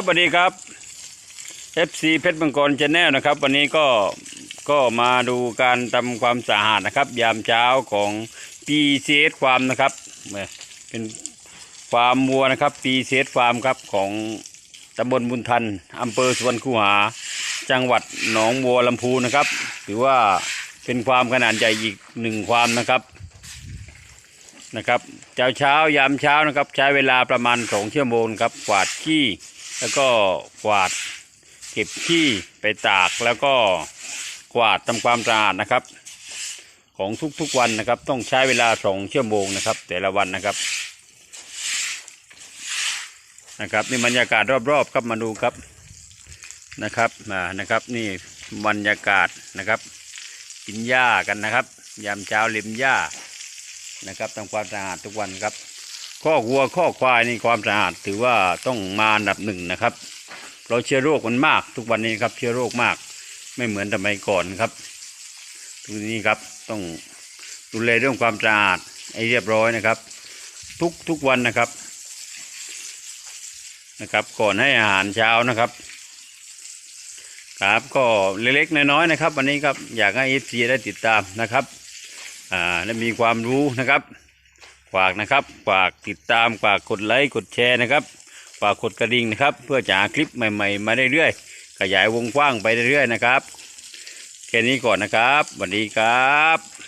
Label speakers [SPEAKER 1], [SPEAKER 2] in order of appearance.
[SPEAKER 1] ครับสวัสดีครับ FC เพชรมังกรชาแนลนะครับ วันนี้ก็ก็มาดูการทำความสะอาดนะครับ ยามเช้าของ PCS ฟาร์มนะครับเป็นฟาร์มวัวนะครับ PCS ฟาร์มครับของตำบลบุญทันอำเภอสวนคูหา จังหวัดหนองบัวลำพูนะครับ ถือว่าเป็นความขนาดใหญ่อีกหนึ่งความนะครับนะครับเช้าเช้ายามเช้านะครับ ใช้เวลาประมาณสองชั่วโมงครับกวาดขี้ แล้วก็กวาดเก็บขี้ไปตากแล้วก็กวาดทำความสะอาดนะครับ ของทุกๆวันนะครับ ต้องใช้เวลาสองชั่วโมงนะครับ แต่ละวันนะครับนะครับนี่บรรยากาศรอบๆครับมาดูครับนะครับมานะครับนี่บรรยากาศนะครับกินหญ้ากันนะครับ ยามเช้าริมหญ้านะครับทำความสะอาดทุกวันครับ ข้อวัวข้อควายนี่ความสะอาดถือว่าต้องมาอันดับหนึ่งนะครับ เราเชื้อโรคมันมากทุกวันนี้ครับ เชื้อโรคมาก ไม่เหมือนสมัยก่อนครับตรงนี้ครับต้องดูแลเรื่องความสะอาดให้เรียบร้อยนะครับ ทุกทุกวันนะครับนะครับ ก่อนให้อาหารเช้านะครับครับก็เล็กๆน้อยๆนะครับ วันนี้ครับอยากให้เอฟซีได้ติดตามนะครับอ่าและมีความรู้นะครับ ฝากนะครับ ฝากติดตาม ฝากกดไลค์ กดแชร์นะครับ ฝากกดกระดิ่งนะครับ เพื่อจะหาคลิปใหม่ ๆ มาเรื่อยๆ ขยายวงกว้างไปเรื่อยๆนะครับ แค่นี้ก่อนนะครับสวัสดีครับ